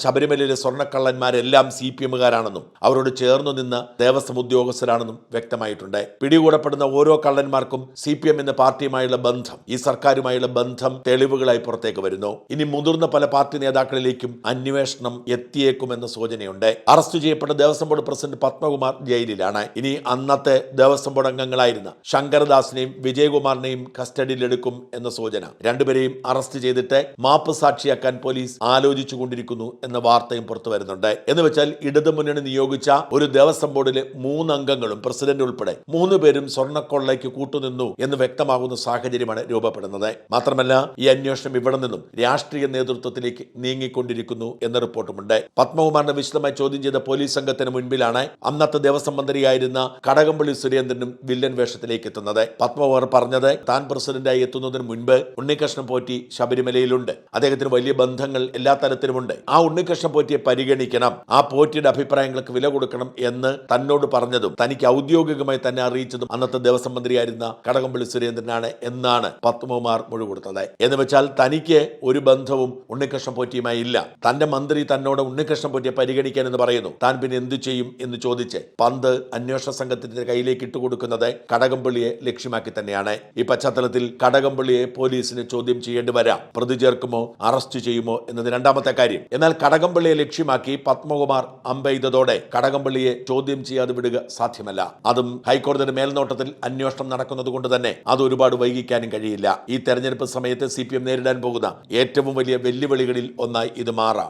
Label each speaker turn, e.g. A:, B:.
A: ശബരിമലയിലെ സ്വർണക്കള്ളന്മാരെല്ലാം C P എമ്മുകാരാണെന്നും അവരോട് ചേർന്നു നിന്ന് ദേവസ്വം ഉദ്യോഗസ്ഥരാണെന്നും വ്യക്തമായിട്ടുണ്ട്. പിടികൂടപ്പെടുന്ന ഓരോ കള്ളന്മാർക്കും സി പി എം എന്ന പാർട്ടിയുമായുള്ള ബന്ധം ഈ സർക്കാരുമായുള്ള ബന്ധം തെളിവുകളായി പുറത്തേക്ക് വരുന്നു. ഇനി മുതിർന്ന പല പാർട്ടി നേതാക്കളിലേക്കും അന്വേഷണം എത്തിയേക്കുമെന്ന സൂചനയുണ്ട്. അറസ്റ്റ് ചെയ്യപ്പെട്ട ദേവസ്വം ബോർഡ് പ്രസിഡന്റ് പത്മകുമാർ ജയിലിലാണ്. ഇനി അന്നത്തെ ദേവസ്വം ബോർഡ് അംഗങ്ങളായിരുന്ന ശങ്കരദാസിനെയും വിജയകുമാറിനെയും കസ്റ്റഡിയിലെടുക്കും എന്ന സൂചന. രണ്ടുപേരെയും അറസ്റ്റ് ചെയ്തിട്ട് മാപ്പ് സാക്ഷിയാക്കാൻ പോലീസ് ആലോചിച്ചു കൊണ്ടിരിക്കുന്നു എന്ന വാർത്തയും പുറത്തു വരുന്നുണ്ട്. എന്ന് വെച്ചാൽ ഇടതുമുന്നണി നിയോഗിച്ച ഒരു ദേവസ്വം ബോർഡിലെ മൂന്നംഗങ്ങളും പ്രസിഡന്റ് ഉൾപ്പെടെ മൂന്ന് പേരും സ്വർണക്കൊള്ളയ്ക്ക് കൂട്ടുനിന്നു എന്ന് വ്യക്തമാകുന്ന സാഹചര്യമാണ് രൂപപ്പെടുന്നത്. മാത്രമല്ല ഈ അന്വേഷണം ഇവിടെ നിന്നും രാഷ്ട്രീയ നേതൃത്വത്തിലേക്ക് നീങ്ങിക്കൊണ്ടിരിക്കുന്നു എന്ന റിപ്പോർട്ടുമുണ്ട്. പത്മകുമാറിനെ വിശദമായി ചോദ്യം ചെയ്ത പോലീസ് സംഘത്തിന് മുൻപിലാണ് അന്നത്തെ ദേവസ്വം മന്ത്രിയായിരുന്ന കടകംപള്ളി സുരേന്ദ്രനും വില്ലൻ വേഷത്തിലേക്ക് എത്തുന്നത്. പത്മകുമാർ പറഞ്ഞത് താൻ പ്രസിഡന്റായി എത്തുന്നതിന് മുൻപ് ഉണ്ണികൃഷ്ണൻ പോറ്റി ശബരിമലയിലുണ്ട്. അദ്ദേഹത്തിന് വലിയ ബന്ധങ്ങൾ എല്ലാ തരത്തിലുമുണ്ട്. ആ ഉണ്ണികൃഷ്ണൻ പോറ്റിയെ പരിഗണിക്കണം. ആ പോറ്റിയുടെ അഭിപ്രായങ്ങൾക്ക് വില കൊടുക്കണം എന്ന് തന്നോട് പറഞ്ഞതും തനിക്ക് ഔദ്യോഗികമായി തന്നെ അറിയിച്ചതും അന്നത്തെ ദേവസ്വം മന്ത്രിയായിരുന്ന കടകംപള്ളി സുരേന്ദ്രനാണ് എന്നാണ് പത്മകുമാർ മൊഴി കൊടുത്തത്. എന്ന് വെച്ചാൽ തനിക്ക് ഒരു ബന്ധവും ഉണ്ണികൃഷ്ണൻ പോറ്റിയുമായി ഇല്ല. തന്റെ മന്ത്രി തന്നോട് ഉണ്ണികൃഷ്ണൻ പോറ്റിയെ പരിഗണിക്കാൻ എന്ന് പറയുന്നു. താൻ പിന്നെ എന്തു ചെയ്യും എന്ന് ചോദിച്ച് പന്ത് അന്വേഷണ സംഘത്തിന്റെ കയ്യിലേക്ക് ഇട്ടുകൊടുക്കുന്നത് കടകംപള്ളിയെ ലക്ഷ്യമാക്കി തന്നെയാണ്. ഈ പശ്ചാത്തലത്തിൽ കടകംപള്ളിയെ പോലീസിന് ചോദ്യം ചെയ്യേണ്ടി വരാം. പ്രതി ചേർക്കുമോ? അറസ്റ്റ് ചെയ്യുമോ? എന്നത് രണ്ടാമത്തെ കാര്യം. എന്നാൽ കടകംപള്ളിയെ ലക്ഷ്യമാക്കി പത്മകുമാർ അമ്പെയ്തതോടെ കടകംപള്ളിയെ ചോദ്യം ചെയ്യാതെ വിടുക സാധ്യമല്ല. അതും ഹൈക്കോടതിയുടെ മേൽനോട്ടത്തിൽ അന്വേഷണം നടക്കുന്നത് കൊണ്ട് തന്നെ അത് ഒരുപാട് വൈകിക്കാനും കഴിയില്ല. ഈ തെരഞ്ഞെടുപ്പ് സമയത്ത് സി നേരിടാൻ പോകുന്ന ഏറ്റവും വലിയ വെല്ലുവിളികളിൽ ഒന്നായി ഇത് മാറാം.